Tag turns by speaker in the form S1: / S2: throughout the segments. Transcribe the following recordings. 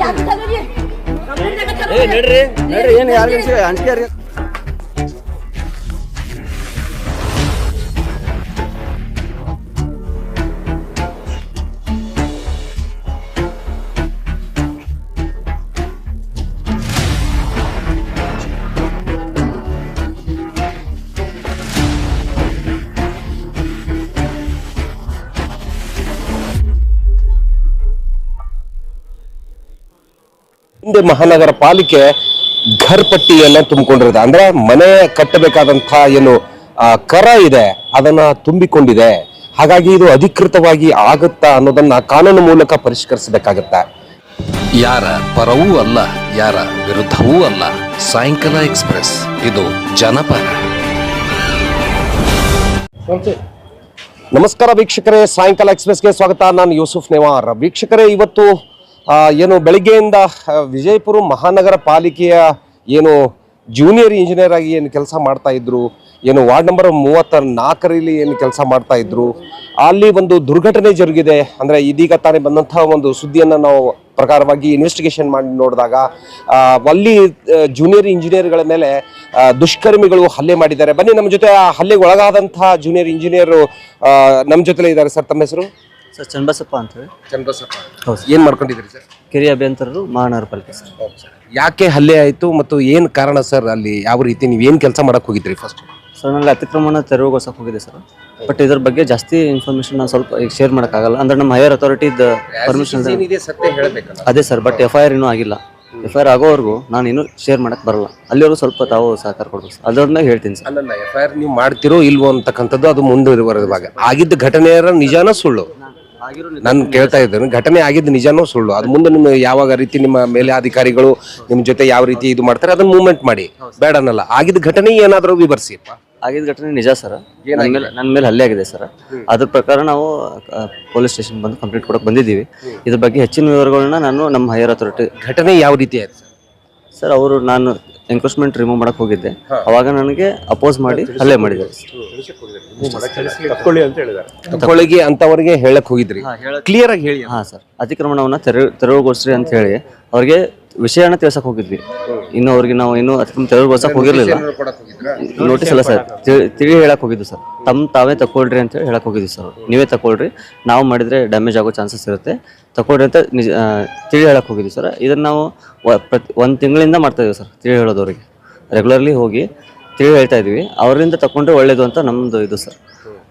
S1: ಹೋಗ. ಜಾಗ ತಗೋರಿ. ಕಂಪ್ಲೇಂಟ್ ಜಾಗ ತಗೋರಿ.
S2: ನಡ್ರಿ ನಡ್ರಿ ಏನು ಯಾರು ಅಂಜಿಕೆ
S3: ಹಿಂದೆ ಮಹಾನಗರ ಪಾಲಿಕೆ ಘರ್ ಪಟ್ಟಿಯನ್ನ ತುಂಬಿಕೊಂಡಿರುತ್ತೆ. ಅಂದ್ರೆ ಮನೆ ಕಟ್ಟಬೇಕಾದಂತಹ ಏನು ಕರ ಇದೆ ಅದನ್ನ ತುಂಬಿಕೊಂಡಿದೆ. ಹಾಗಾಗಿ ಇದು ಅಧಿಕೃತವಾಗಿ ಆಗುತ್ತಾ ಅನ್ನೋದನ್ನ ಕಾನೂನು ಮೂಲಕ ಪರಿಷ್ಕರಿಸಬೇಕಾಗತ್ತೆ?
S4: ಯಾರ ಪರವೂ ಅಲ್ಲ ಯಾರ ವಿರುದ್ಧವೂ ಅಲ್ಲ. ಸಾಯಂಕಾಲ ಎಕ್ಸ್ಪ್ರೆಸ್ ಇದು ಜನಪರ.
S3: ನಮಸ್ಕಾರ ವೀಕ್ಷಕರೇ ಸಾಯಂಕಾಲ ಎಕ್ಸ್ಪ್ರೆಸ್ಗೆ ಸ್ವಾಗತ. ನಾನು ಯೂಸುಫ್ ನೇವಾರ್. ವೀಕ್ಷಕರೇ ಇವತ್ತು ಏನು ಬೆಳಿಗ್ಗೆಯಿಂದ ವಿಜಯಪುರ ಮಹಾನಗರ ಪಾಲಿಕೆಯ ಏನು ಜೂನಿಯರ್ ಇಂಜಿನಿಯರ್ ಆಗಿ ಏನು ಕೆಲಸ ಮಾಡ್ತಾ ಇದ್ರು, ಏನು ವಾರ್ಡ್ ನಂಬರ್ ಮೂವತ್ತ ನಾಲ್ಕರಲ್ಲಿ ಏನು ಕೆಲಸ ಮಾಡ್ತಾ ಇದ್ರು, ಅಲ್ಲಿ ಒಂದು ದುರ್ಘಟನೆ ಜರುಗಿದೆ. ಅಂದ್ರೆ ಇದೀಗ ತಾನೇ ಬಂದಂತಹ ಒಂದು ಸುದ್ದಿಯನ್ನು ನಾವು ಪ್ರಕಾರವಾಗಿ ಇನ್ವೆಸ್ಟಿಗೇಷನ್ ಮಾಡಿ ನೋಡಿದಾಗ ಅಲ್ಲಿ ಜೂನಿಯರ್ ಇಂಜಿನಿಯರ್ಗಳ ಮೇಲೆ ದುಷ್ಕರ್ಮಿಗಳು ಹಲ್ಲೆ ಮಾಡಿದ್ದಾರೆ. ಬನ್ನಿ, ನಮ್ಮ ಜೊತೆ ಆ ಹಲ್ಲೆಗೆ ಒಳಗಾದಂತಹ ಜೂನಿಯರ್ ಇಂಜಿನಿಯರ್ ನಮ್ಮ ಜೊತೆಲೇ ಇದ್ದಾರೆ. ಸರ್, ತಮ್ಮ ಹೆಸರು?
S2: ಸರ್ ಚನ್ನಬಸಪ್ಪ ಅಂತ ಹೇಳಿ.
S3: ಚಂದ್ರಸಪ್ಪ
S2: ಹೌದು
S3: ಏನು ಮಾಡ್ಕೊಂಡಿದ್ದೀರಿ ಸರ್?
S2: ಕಿರಿಯ ಅಭಿಯಂತರರು ಮಹಾನಗರ ಪಾಲಿಕೆ ಸರ್.
S3: ಯಾಕೆ ಹಲ್ಲೆ ಆಯ್ತು ಮತ್ತು ಏನು ಕಾರಣ ಸರ್ ಅಲ್ಲಿ? ಯಾವ ರೀತಿ ನೀವು ಏನು ಕೆಲಸ ಮಾಡಕ್ ಹೋಗಿದ್ರಿ ಫಸ್ಟ್
S2: ಸರ್ನಲ್ಲಿ ಅತಿಕ್ರಮಣ ತೆರವುಗೊಳಿಸಕ್ಕೆ ಹೋಗಿದೆ ಸರ್. ಬಟ್ ಇದ್ರ ಬಗ್ಗೆ ಜಾಸ್ತಿ ಇನ್ಫಾರ್ಮೇಶನ್ ನಾನು ಸ್ವಲ್ಪ ಈಗ ಶೇರ್ ಮಾಡೋಕ್ಕಾಗಲ್ಲ ಅಂದ್ರೆ ನಮ್ಮ ಹೈಯರ್ ಅಥಾರಿಟಿದ ಪರ್ಮಿಷನ್
S3: ಸತ್ಯ ಹೇಳಬೇಕಲ್ಲ.
S2: ಅದೇ sir but F I R ಇನ್ನೂ ಆಗಿಲ್ಲ. ಎಫ್ ಐ ಆರ್ ಆಗೋವರೆಗೂ ನಾನು ಇನ್ನೂ ಶೇರ್ ಮಾಡಕ್ ಬರಲ್ಲ. ಅಲ್ಲಿವರೆಗೂ ಸ್ವಲ್ಪ ತಾವು ಸಹಕಾರ ಕೊಡ್ಬೇಕು ಸರ್. ಅದರನ್ನ ಹೇಳ್ತೀನಿ ಸರ್.
S3: ಅಲ್ಲಲ್ಲ ಎಫ್ ಐ ಆರ್ ನೀವು ಮಾಡ್ತಿರೋ ಇಲ್ವೋ ಅಂತಕ್ಕಂಥದ್ದು ಅದು ಮುಂದುವರೆದಾಗ ಆಗಿದ್ದ ಘಟನೆಯರ ನಿಜಾನ ಸುಳ್ಳು. ನಾನು ಕೇಳ್ತಾ ಇದ್ದೇನೆ. ಘಟನೆ ಆಗಿದ್ದು ನಿಜಾನೋ ಸುಳ್ಳು. ಅದು ಮುಂದೆ ನಿಮ್ಮ ಯಾವಾಗ ರೀತಿ ನಿಮ್ಮ ಮೇಲೆ ಅಧಿಕಾರಿಗಳು ನಿಮ್ಮ ಜೊತೆ ಯಾವ ರೀತಿ ಇದು ಮಾಡ್ತಾರೆ ಅದನ್ನ ಮೂವ್ಮೆಂಟ್ ಮಾಡಿ. ಬೇಡ ಅನ್ನಲ್ಲ ಆಗಿದ್ದ ಘಟನೆ ಏನಾದರೂ ವಿವರಿಸಿ
S2: ಆಗಿದ್ದ ಘಟನೆ ನಿಜ ಸರ್. ನನ್ನ ಮೇಲೆ ನನ್ನ ಮೇಲೆ ಹಲ್ಲೆ ಆಗಿದೆ ಸರ್. ಅದ್ರ ಪ್ರಕಾರ ನಾವು ಪೊಲೀಸ್ ಸ್ಟೇಷನ್ ಬಂದು ಕಂಪ್ಲೇಂಟ್ ಕೊಡಕ್ಕೆ ಬಂದಿದ್ದೀವಿ. ಇದ್ರ ಬಗ್ಗೆ ಹೆಚ್ಚಿನ ವಿವರಗಳನ್ನ ನಾನು ನಮ್ಮ ಹೈಯರ್ ಅಥಾರಿಟಿ
S3: ಘಟನೆ ಯಾವ ರೀತಿ ಆಯ್ತು ಸರ್?
S2: ಸರ್ ಅವರು ನಾನು ಎನ್ಕ್ರೋಚ್ಮೆಂಟ್ ರಿಮೂವ್ ಮಾಡಕ್ ಹೋಗಿದ್ದೆ. ಅವಾಗ ನನಗೆ ಅಪೋಸ್ ಮಾಡಿ ಹಲ್ಲೆ ಮಾಡಿದ್ದಾರೆ
S3: ತಕ್ಕೊಳ್ಳಿಗೆ ಅಂತವರಿಗೆ ಹೇಳಕ್ ಹೋಗಿದ್ರಿ. ಕ್ಲಿಯರ್ ಆಗಿ ಹೇಳಿ.
S2: ಹಾ ಸರ್. ಅತಿಕ್ರಮಣವನ್ನ ತೆರವು ತೆರವುಗೊಳಿಸ್ರಿ ಅಂತ ಹೇಳಿ. ಅವ್ರಿಗೆ ವಿಷಯನ ತಿಳ್ಸಕ್ ಹೋಗಿದ್ವಿ. ಇನ್ನು ಅವ್ರಿಗೆ ನಾವು ಇನ್ನೂ ಅತಿಕ್ರಮ ತೆರವುಗೊಳಿಸಕ್ ಹೋಗಿರ್ಲಿಲ್ಲ. ನೋಟಿಸ್ ಅಲ್ಲ ಸರ್. ತಿಳಿ ಹೇಳಕ್ ಹೋಗಿದ್ವಿ ಸರ್. ತಮ್ಮ ತಾವೇ ತಕೊಳ್ರಿ ಅಂತ ಹೇಳಿ ಹೇಳಕ್ ಹೋಗಿದ್ವಿ ಸರ್ ನೀವೇ ತಕೊಳ್ರಿ ನಾವು ಮಾಡಿದ್ರೆ ಡ್ಯಾಮೇಜ್ ಆಗೋ ಚಾನ್ಸಸ್ ಇರುತ್ತೆ. ತಕೊಳ್ರಿ ಅಂತ ನಿಜ ತಿಳಿ ಹೇಳಕ್ ಹೋಗಿದ್ವಿ ಸರ್. ಇದನ್ನ ನಾವು ಪ್ರತಿ ಒಂದು ತಿಂಗಳಿಂದ ಮಾಡ್ತಾ ಇದೀವಿ ಸರ್ ತಿಳಿ ಹೇಳೋದವ್ರಿಗೆ. ರೆಗ್ಯುಲರ್ಲಿ ಹೋಗಿ ತಿಳಿ ಹೇಳ್ತಾ ಇದೀವಿ. ಅವರಿಂದ ತಕೊಂಡ್ರೆ ಒಳ್ಳೇದು ಅಂತ ನಮ್ದು ಇದು ಸರ್.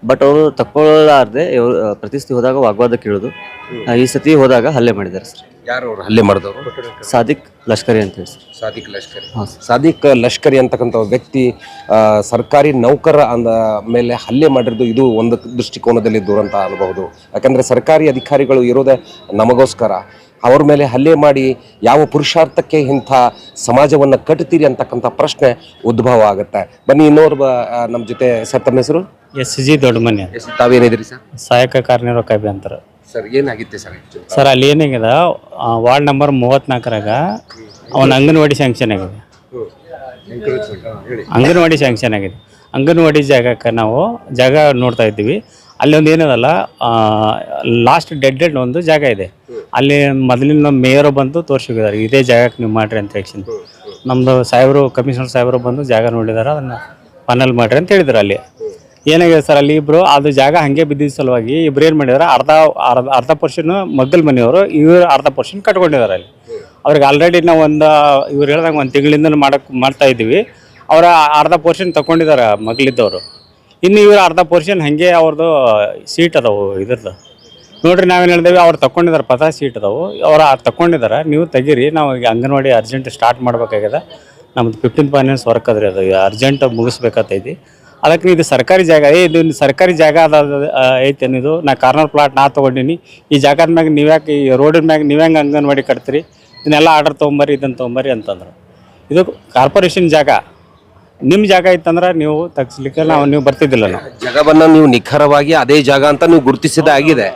S2: ಬಟ್ ಅವರು ತಕೊಳ್ಳಾರ್ದೆ ಇವ್ರು ಪ್ರತಿ ಸತಿ ಹೋದಾಗ ವಾಗ್ವಾದ ಕೇಳೋದು. ಆ, ಈ ಸತಿ ಹೋದಾಗ ಹಲ್ಲೆ ಮಾಡಿದ್ದಾರೆ ಸರ್.
S3: ಯಾರು ಅವ್ರು ಹಲ್ಲೆ ಮಾಡಿದವರು?
S2: ಸಾದಿಕ್ ಲಷ್ಕರಿ ಅಂತ ಹೇಳಿ ಸರ್.
S3: ಸಾದಿಕ್ ಲಷ್ಕರಿ.
S2: ಹಾಂ ಸರ್.
S3: ಸಾದಿಕ್ ಲಷ್ಕರಿ ಅಂತಕ್ಕಂಥ ವ್ಯಕ್ತಿ ಆ, ಸರ್ಕಾರಿ ನೌಕರ ಅಂದ ಮೇಲೆ ಹಲ್ಲೆ ಮಾಡಿರೋದು ಇದು ಒಂದು ದೃಷ್ಟಿಕೋನದಲ್ಲಿ ದುರಂತ ಅನ್ನಬಹುದು ಯಾಕಂದ್ರೆ ಸರ್ಕಾರಿ ಅಧಿಕಾರಿಗಳು ಇರೋದೇ ನಮಗೋಸ್ಕರ. ಅವ್ರ ಮೇಲೆ ಹಲ್ಲೆ ಮಾಡಿ ಯಾವ ಪುರುಷಾರ್ಥಕ್ಕೆ ಇಂಥ ಸಮಾಜವನ್ನು ಕಟ್ತೀರಿ ಅಂತಕ್ಕಂಥ ಪ್ರಶ್ನೆ ಉದ್ಭವ ಆಗುತ್ತೆ. ಬನ್ನಿ ಇನ್ನೋರ್ವ ಆ, ನಮ್ಮ ಜೊತೆ ಸರ್ ತಮ್ಮ ಹೆಸರು?
S5: ಎಸ್ ಜಿ ದೊಡ್ಡ ಮನೆ.
S3: ತಾವೇನಿದ್ರಿ ಸರ್?
S5: ಸಹಾಯಕ ಕಾರ್ಯನಿರ್ವಾಹಕ ಅಭಿಯಂತರ
S3: ಸರ್ ಏನಾಗಿತ್ತು ಸರ್
S5: ಸರ್ ಅಲ್ಲಿ ಏನಾಗಿದೆ ಆ, ವಾರ್ಡ್ ನಂಬರ್ ಮೂವತ್ನಾಲ್ಕರಾಗ ಅವನ ಅಂಗನವಾಡಿ ಸ್ಯಾಂಕ್ಷನ್ ಆಗಿದೆ. ಅಂಗನವಾಡಿ ಸ್ಯಾಂಕ್ಷನ್ ಆಗಿದೆ. ಅಂಗನವಾಡಿ ಜಾಗಕ್ಕೆ ನಾವು ಜಾಗ ನೋಡ್ತಾ ಇದ್ದೀವಿ. ಅಲ್ಲಿ ಒಂದು ಏನದಲ್ಲ ಲಾಸ್ಟ್ ಡೆಡ್ ಡೆಡ್ ಒಂದು ಜಾಗ ಇದೆ. ಅಲ್ಲಿ ಮೊದಲಿನ ಮೇಯರು ಬಂದು ತೋರಿಸಿದ್ದಾರೆ ಇದೇ ಜಾಗಕ್ಕೆ ನೀವು ಮಾಡ್ರಿ ಅಂತ ಹೇಳಿ ನಮ್ಮದು ಸಾಹೇಬರು ಕಮಿಷನರ್ ಸಾಹೇಬರು ಬಂದು ಜಾಗ ನೋಡಿದಾರೆ ಅದನ್ನು ಫೈನಲ್ ಮಾಡ್ರಿ ಅಂತ ಹೇಳಿದ್ರು ಅಲ್ಲಿ. ಏನಾಗಿದೆ ಸರ್ ಅಲ್ಲಿ ಇಬ್ರು? ಅದು ಜಾಗ ಹಂಗೆ ಬಿದ್ದಿದ್ದ ಸಲುವಾಗಿ ಇಬ್ರು ಏನು ಮಾಡಿದಾರೆ? ಅರ್ಧ ಅರ್ಧ ಅರ್ಧ ಪರ್ಷನ್ ಮಗ್ಗಲ್ ಮನೆಯವರು, ಇವ್ರು ಅರ್ಧ ಪರ್ಷನ್ ಕಟ್ಕೊಂಡಿದ್ದಾರೆ ಅಲ್ಲಿ. ಅವ್ರಿಗೆ ಆಲ್ರೆಡಿ ನಾವು ಒಂದು, ಇವ್ರು ಹೇಳ್ದಂಗೆ ಒಂದು ತಿಂಗಳಿಂದ ಮಾಡಕ್, ಮಾಡ್ತಾ ಇದ್ದೀವಿ. ಅವರ ಅರ್ಧ ಪೋರ್ಷನ್ ತಗೊಂಡಿದ್ದಾರೆ ಮಗ್ಲಿದ್ದವರು ಇನ್ನು ಇವ್ರು ಅರ್ಧ ಪೋರ್ಷನ್ ಹಾಗೆ ಅವ್ರದ್ದು ಸೀಟ್ ಅದಾವು ಇದ್ರದ್ದು. ನೋಡ್ರಿ ನಾವೇನು ಹೇಳಿದೇವಿ, ಅವ್ರು ತಗೊಂಡಿದ್ದಾರೆ ಪದ ಸೀಟ್ ಅದಾವು. ಅವ್ರು ತಗೊಂಡಿದ್ದಾರೆ ನೀವು ತೆಗೀರಿ, ನಾವು ಈಗ ಅಂಗನವಾಡಿ ಅರ್ಜೆಂಟ್ ಸ್ಟಾರ್ಟ್ ಮಾಡ್ಬೇಕಾಗ್ಯದ. ನಮ್ದು ಫಿಫ್ಟೀನ್ ಫೈನಾನ್ಸ್ ವರ್ಕ್ ಅದ್ರಿ ಅದು. ಅರ್ಜೆಂಟ್ ಮುಗಿಸ್ಬೇಕಾಗ್ತೈತಿ ಅದಕ್ಕೆ ಇದು ಸರ್ಕಾರಿ ಜಾಗ ಏ ಇದು ಸರ್ಕಾರಿ ಜಾಗ ಅದ ಐತೆ ಐತೇನು ಇದು ನಾ ಕಾರ್ನರ್ ಪ್ಲಾಟ್ ನಾ ತೊಗೊಂಡಿನಿ. ಈ ಜಾಗದ ಮ್ಯಾಗ ನೀವ್ಯಾಕೆ ಈ ರೋಡಿನ ಮ್ಯಾಗ ನೀವ್ಯಾಂಗೆ ಅಂಗನವಾಡಿ ಕಟ್ತೀರಿ? ಇದನ್ನೆಲ್ಲ ಆರ್ಡರ್ ತೊಗೊಂಬರ್ರಿ ಇದನ್ನು ತೊಗೊಂಬರ್ರಿ ಅಂತಂದ್ರು. ಇದು ಕಾರ್ಪೊರೇಷನ್ ಜಾಗ. ನಿಮ್ಮ ಜಾಗ ಇತ್ತಂದ್ರೆ ನೀವು ತಗ್ಸ್ಲಿಕ್ಕೆ ನಾವು ನೀವು ಬರ್ತಿದ್ದಿಲ್ಲ ನಾವು.
S3: ಜಾಗವನ್ನು ನೀವು ನಿಖರವಾಗಿ ಅದೇ ಜಾಗ ಅಂತ ನೀವು ಗುರುತಿಸಿದ ಆಗಿದೆ.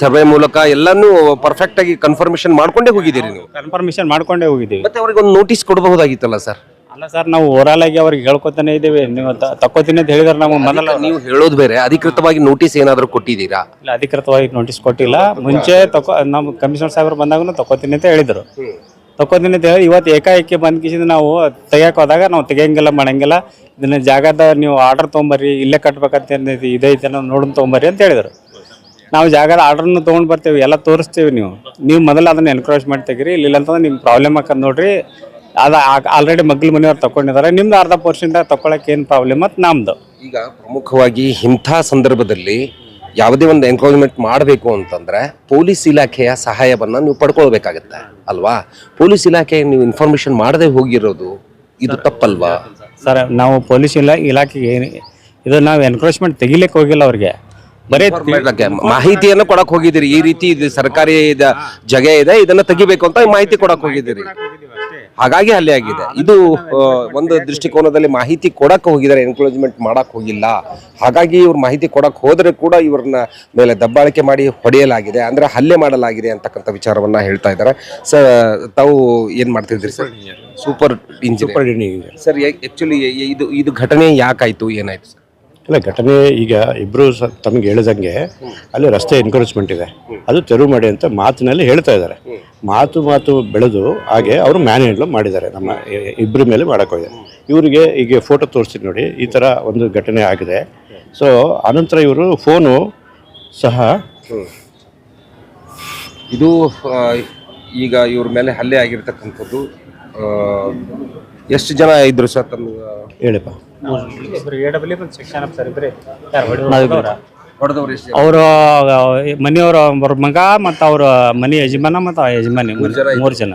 S3: ಸರ್ವೆ ಮೂಲಕ ಎಲ್ಲಾನು ಪರ್ಫೆಕ್ಟ್ ಆಗಿ ಕನ್ಫರ್ಮೇಶನ್ ಮಾಡ್ಕೊಂಡೇ ಹೋಗಿದ್ದೀರಿ ನೀವು.
S5: ಕನ್ಫರ್ಮೇಶನ್ ಮಾಡ್ಕೊಂಡೇ ಹೋಗಿದ್ದೀವಿ.
S3: ಮತ್ತೆ ಅವ್ರಿಗೆ ಒಂದು ನೋಟಿಸ್ ಕೊಡಬಹುದಾಗಿತ್ತಲ್ಲ ಸರ್?
S5: ಅಲ್ಲ ಸರ್ ನಾವು ಓವರಾಲ್ ಆಗಿ ಅವ್ರಿಗೆ ಹೇಳ್ಕೊತಾನೆ ಇದ್ದೀವಿ. ನೀವು ತ- ತಕ್ಕೋತೀನಿ ಅಂತ ಹೇಳಿದ್ರೆ ನಾವು ಮೊದಲ
S3: ನೀವು ಹೇಳೋದು ಬೇರೆ. ಅಧಿಕೃತವಾಗಿ ನೋಟಿಸ್ ಏನಾದರೂ ಕೊಟ್ಟಿದ್ದೀರಾ?
S5: ಇಲ್ಲ ಅಧಿಕೃತವಾಗಿ ನೋಟಿಸ್ ಕೊಟ್ಟಿಲ್ಲ. ಮುಂಚೆ ತಕೋ ನಮ್ಮ ಕಮಿಷನರ್ ಸಾಹೇಬರು ಬಂದಾಗೂ ತಕೋತೀನಿ ಅಂತ ಹೇಳಿದರು. ತಕೋತೀನಿ ಅಂತ ಹೇಳಿ ಇವತ್ತು ಏಕಾಏಕಿ ಬಂದ್ ಕಿಸಿಂದ ನಾವು ತೆಗಿಯಕ್ಕೆ ಹೋದಾಗ ನಾವು ತೆಗಿಯಂಗಿಲ್ಲ ಮಾಡಂಗಿಲ್ಲ ಇದನ್ನ ಜಾಗದ ನೀವು ಆರ್ಡರ್ ತೊಗೊಂಬರ್ರಿ ಇಲ್ಲೇ ಕಟ್ಬೇಕಂತ ಏನೈತಿ ಇದೈತೆ ನಾವು ನೋಡೋಣ ತೊಗೊಂಬರ್ರಿ ಅಂತ ಹೇಳಿದರು. ನಾವು ಜಾಗದ ಆರ್ಡ್ರನ್ನು ತೊಗೊಂಡು ಬರ್ತೇವೆ ಎಲ್ಲ ತೋರಿಸ್ತೀವಿ ನೀವು. ನೀವು ಮೊದಲು ಅದನ್ನ ಎನ್ಕ್ರೋಚ್ ಮಾಡಿ ತೆಗೀರಿ. ಇಲ್ಲ ಅಂತಂದ್ರೆ ನಿಮ್ಮ ಪ್ರಾಬ್ಲಮ್ ಹಾಕೋದು ನೋಡ್ರಿ. ಅದು ಆಲ್ರೆಡಿ ಮಗ್ಲು ಮನೆಯವ್ರು ತಗೊಂಡಿದ್ದಾರೆ ನಿಮ್ದು ಅರ್ಧ ಪರ್ಸೆಂಟ್ ತಗೊಳಕ್ಕೆ ಏನು ಪ್ರಾಬ್ಲಮ್ ಮತ್ತು ನಮ್ದು?
S3: ಈಗ ಪ್ರಮುಖವಾಗಿ ಇಂಥ ಸಂದರ್ಭದಲ್ಲಿ ಯಾವುದೇ ಒಂದು ಎನ್ಕ್ರೋಚ್ಮೆಂಟ್ ಮಾಡಬೇಕು ಅಂತಂದ್ರೆ ಪೊಲೀಸ್ ಇಲಾಖೆಯ ಸಹಾಯವನ್ನ ನೀವು ಪಡ್ಕೊಳ್ಬೇಕಾಗತ್ತೆ ಅಲ್ವಾ? ಪೊಲೀಸ್ ಇಲಾಖೆ ನೀವು ಇನ್ಫಾರ್ಮೇಶನ್ ಮಾಡದೆ ಹೋಗಿರೋದು ಇದು ತಪ್ಪಲ್ವಾ?
S5: ಸರ್ ನಾವು ಪೊಲೀಸ್ ಇಲಾ ಇಲಾಖೆಗೆ ಏನು ಇದು ನಾವು ಎನ್ಕ್ರೋಚ್ಮೆಂಟ್ ತೆಗಿಲಿಕ್ಕೆ ಹೋಗಿಲ್ಲ ಅವ್ರಿಗೆ. ಬರೀ
S3: ಮಾಹಿತಿಯನ್ನು ಮಾಹಿತಿಯನ್ನ ಕೊಡಕ್ ಹೋಗಿದ್ದೀರಿ. ಈ ರೀತಿ ಇದು ಸರ್ಕಾರಿ ಇದ- ಜಾಗ ಇದೆ ಇದನ್ನ ತೆಗಿಬೇಕು ಅಂತ ಮಾಹಿತಿ ಕೊಡಕ್ ಹೋಗಿದ್ದೀರಿ. ಹಾಗಾಗಿ ಹಲ್ಲೆ ಆಗಿದೆ. ಇದು ಒಂದು ದೃಷ್ಟಿಕೋನದಲ್ಲಿ ಮಾಹಿತಿ ಕೊಡಕ್ ಹೋಗಿದ್ದಾರೆ ಎನ್ಕ್ಲೋಜ್ಮೆಂಟ್ ಮಾಡಕ್ ಹೋಗಿಲ್ಲ. ಹಾಗಾಗಿ ಇವ್ರ ಮಾಹಿತಿ ಕೊಡಕ್ ಹೋದ್ರೆ ಕೂಡ ಇವ್ರನ್ನ ಮೇಲೆ ದಬ್ಬಾಳಿಕೆ ಮಾಡಿ ಹೊಡೆಯಲಾಗಿದೆ ಅಂದ್ರೆ ಹಲ್ಲೆ ಮಾಡಲಾಗಿದೆ ಅಂತಕ್ಕಂಥ ವಿಚಾರವನ್ನ ಹೇಳ್ತಾ ಇದ್ದಾರೆ. ಸರ್ ತಾವು ಏನ್ ಮಾಡ್ತಿದ್ರಿ sir? Super engineer sir actually ಇದು ಇದು ಘಟನೆ ಯಾಕಾಯ್ತು ಏನಾಯ್ತು ಸರ್?
S6: ಇಲ್ಲ ಘಟನೆ ಈಗ ಇಬ್ಬರು ತಮಗೆ ಹೇಳಿದಂಗೆ ಅಲ್ಲಿ ರಸ್ತೆ ಎನ್ಕರೇಜ್ಮೆಂಟ್ ಇದೆ. ಅದು ತೆರವು ಮಾಡಿ ಅಂತ ಮಾತಿನಲ್ಲಿ ಹೇಳ್ತಾ ಇದ್ದಾರೆ. ಮಾತು ಮಾತು ಬೆಳೆದು ಹಾಗೆ ಅವರು ಮ್ಯಾನ್ ಹ್ಯಾಂಡ್ಲ್ ಮಾಡಿದ್ದಾರೆ. ನಮ್ಮ ಇಬ್ಬರ ಮೇಲೆ ಮಾಡೋಕ್ಕೋಗಿದೆ ಇವರಿಗೆ ಈಗ ಫೋಟೋ ತೋರಿಸ್ತೀನಿ ನೋಡಿ, ಈ ಥರ ಒಂದು ಘಟನೆ ಆಗಿದೆ. ಸೊ ಆನಂತರ ಇವರು ಫೋನು ಸಹ
S3: ಇದು ಈಗ ಇವ್ರ ಮೇಲೆ ಹಲ್ಲೆ ಆಗಿರ್ತಕ್ಕಂಥದ್ದು ಎಷ್ಟು ಜನ ಇದ್ರು ಸರ್ ತಮ್ಮ
S6: ಹೇಳಿಪ್ಪ.
S5: ಅವ್ರ
S3: ಹೊಡೆದವ್ರು ಎಷ್ಟು
S5: ಅವರು ಮನೆಯವ್ರ ಅವ್ರ ಮಗ ಮತ್ತು ಅವ್ರ ಮನೆ ಯಜಮಾನ ಮತ್ತು ಆ ಯಜಮಾನಿ ಮೂರು ಜನ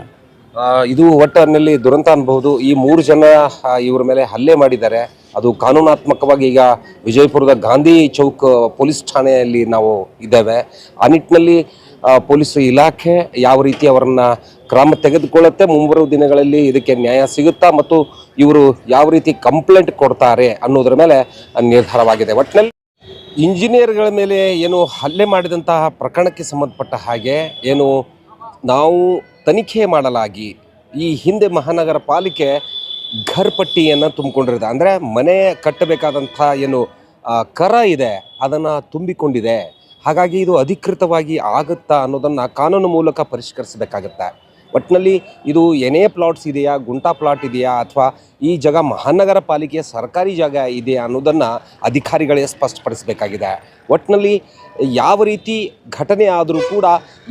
S3: ಆ, ಇದು ಒಟ್ಟಿನಲ್ಲಿ ದುರಂತ ಅನ್ಬಹುದು. ಈ ಮೂರು ಜನ ಆ, ಇವ್ರ ಮೇಲೆ ಹಲ್ಲೆ ಮಾಡಿದ್ದಾರೆ. ಅದು ಕಾನೂನಾತ್ಮಕವಾಗಿ ಈಗ ವಿಜಯಪುರದ ಗಾಂಧಿ ಚೌಕ್ ಪೊಲೀಸ್ ಠಾಣೆಯಲ್ಲಿ ನಾವು ಇದ್ದೇವೆ. ಆ ನಿಟ್ಟಿನಲ್ಲಿ ಆ, ಪೊಲೀಸ್ ಇಲಾಖೆ ಯಾವ ರೀತಿ ಅವರನ್ನ ಕ್ರಮ ತೆಗೆದುಕೊಳ್ಳುತ್ತೆ. ಮುಂಬರುವ ದಿನಗಳಲ್ಲಿ ಇದಕ್ಕೆ ನ್ಯಾಯ ಸಿಗುತ್ತಾ ಮತ್ತು ಇವರು ಯಾವ ರೀತಿ ಕಂಪ್ಲೇಂಟ್ ಕೊಡ್ತಾರೆ ಅನ್ನೋದ್ರ ಮೇಲೆ ನಿರ್ಧಾರವಾಗಿದೆ. ಒಟ್ಟಿನಲ್ಲಿ ಇಂಜಿನಿಯರ್ಗಳ ಮೇಲೆ ಏನು ಹಲ್ಲೆ ಮಾಡಿದಂತಹ ಪ್ರಕರಣಕ್ಕೆ ಸಂಬಂಧಪಟ್ಟ ಹಾಗೆ ಏನು ನಾವು ತನಿಖೆ ಮಾಡಲಾಗಿ ಈ ಹಿಂದೆ ಮಹಾನಗರ ಪಾಲಿಕೆ ಘರ್ ಪಟ್ಟಿಯನ್ನು ತುಂಬಿಕೊಂಡಿರುತ್ತೆ ಅಂದರೆ ಮನೆ ಕಟ್ಟಬೇಕಾದಂಥ ಏನು ಕರ ಇದೆ, ಅದನ್ನು ತುಂಬಿಕೊಂಡಿದೆ. ಹಾಗಾಗಿ ಇದು ಅಧಿಕೃತವಾಗಿ ಆಗುತ್ತಾ ಅನ್ನೋದನ್ನು ಕಾನೂನು ಮೂಲಕ ಪರಿಷ್ಕರಿಸಬೇಕಾಗತ್ತೆ? ಒಟ್ಟಿನಲ್ಲಿ ಇದು ಏನೇ ಪ್ಲಾಟ್ಸ್ ಇದೆಯಾ, ಗುಂಟಾ ಪ್ಲಾಟ್ ಇದೆಯಾ, ಅಥವಾ ಈ ಜಾಗ ಮಹಾನಗರ ಪಾಲಿಕೆಯ ಸರ್ಕಾರಿ ಜಾಗ ಇದೆಯಾ ಅನ್ನೋದನ್ನು ಅಧಿಕಾರಿಗಳೇ ಸ್ಪಷ್ಟಪಡಿಸಬೇಕಾಗಿದೆ. ಒಟ್ಟಿನಲ್ಲಿ ಯಾವ ರೀತಿ ಘಟನೆ ಆದರೂ ಕೂಡ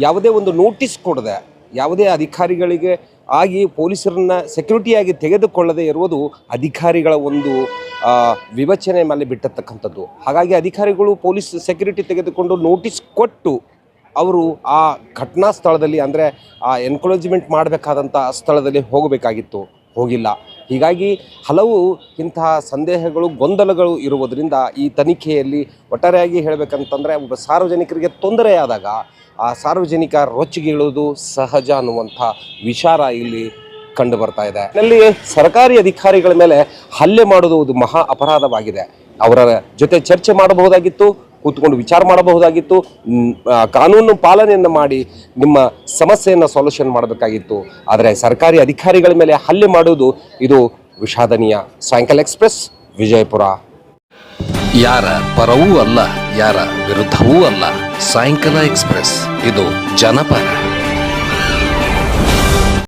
S3: ಯಾವುದೇ ಒಂದು ನೋಟಿಸ್ ಕೊಡದೆ, ಯಾವುದೇ ಅಧಿಕಾರಿಗಳಿಗೆ ಆಗಿ ಪೊಲೀಸರನ್ನ ಸೆಕ್ಯೂರಿಟಿಯಾಗಿ ತೆಗೆದುಕೊಳ್ಳದೆ ಇರುವುದು ಅಧಿಕಾರಿಗಳ ಒಂದು ವಿವಚನೆ ಮೇಲೆ ಬಿಟ್ಟತಕ್ಕಂಥದ್ದು. ಹಾಗಾಗಿ ಅಧಿಕಾರಿಗಳು ಪೊಲೀಸ್ ಸೆಕ್ಯೂರಿಟಿ ತೆಗೆದುಕೊಂಡು ನೋಟಿಸ್ ಕೊಟ್ಟು ಅವರು ಆ ಘಟನಾ ಸ್ಥಳದಲ್ಲಿ ಅಂದರೆ ಆ ಎನ್ಕರೇಜ್ಮೆಂಟ್ ಮಾಡಬೇಕಾದಂಥ ಸ್ಥಳದಲ್ಲಿ ಹೋಗಬೇಕಾಗಿತ್ತು, ಹೋಗಿಲ್ಲ. ಹೀಗಾಗಿ ಹಲವು ಇಂತಹ ಸಂದೇಹಗಳು, ಗೊಂದಲಗಳು ಇರುವುದರಿಂದ ಈ ತನಿಖೆಯಲ್ಲಿ ಒಟ್ಟಾರೆಯಾಗಿ ಹೇಳಬೇಕಂತಂದರೆ ಒಬ್ಬ ಸಾರ್ವಜನಿಕರಿಗೆ ತೊಂದರೆಯಾದಾಗ ಆ ಸಾರ್ವಜನಿಕ ರೊಚ್ಚಿಗೀಳುವುದು ಸಹಜ ಅನ್ನುವಂಥ ವಿಚಾರ ಇಲ್ಲಿ ಕಂಡು ಬರ್ತಾ ಇದೆ. ಇಲ್ಲಿ ಸರ್ಕಾರಿ ಅಧಿಕಾರಿಗಳ ಮೇಲೆ ಹಲ್ಲೆ ಮಾಡುವುದು ಮಹಾ ಅಪರಾಧವಾಗಿದೆ. ಅವರ ಜೊತೆ ಚರ್ಚೆ ಮಾಡಬಹುದಾಗಿತ್ತು. ಕೂತ್ಕೊಂಡು ವಿಚಾರ ಮಾಡಬಹುದಾಗಿತ್ತು. ಕಾನೂನು ಪಾಲನೆಯನ್ನು ಮಾಡಿ ನಿಮ್ಮ ಸಮಸ್ಯೆಯನ್ನು ಸೊಲ್ಯೂಷನ್ ಮಾಡಬೇಕಾಗಿತ್ತು. ಆದರೆ ಸರ್ಕಾರಿ ಅಧಿಕಾರಿಗಳ ಮೇಲೆ ಹಲ್ಲೆ ಮಾಡುವುದು ಇದು ವಿಷಾದನೀಯ. ಸಾಯಂಕಾಲ ಎಕ್ಸ್ಪ್ರೆಸ್ ವಿಜಯಪುರ.
S4: ಯಾರ ಪರವೂ ಅಲ್ಲ, ಯಾರ ವಿರುದ್ಧವೂ ಅಲ್ಲ. ಸಾಯಂಕಾಲ ಎಕ್ಸ್ಪ್ರೆಸ್ ಇದು ಜನಪರ.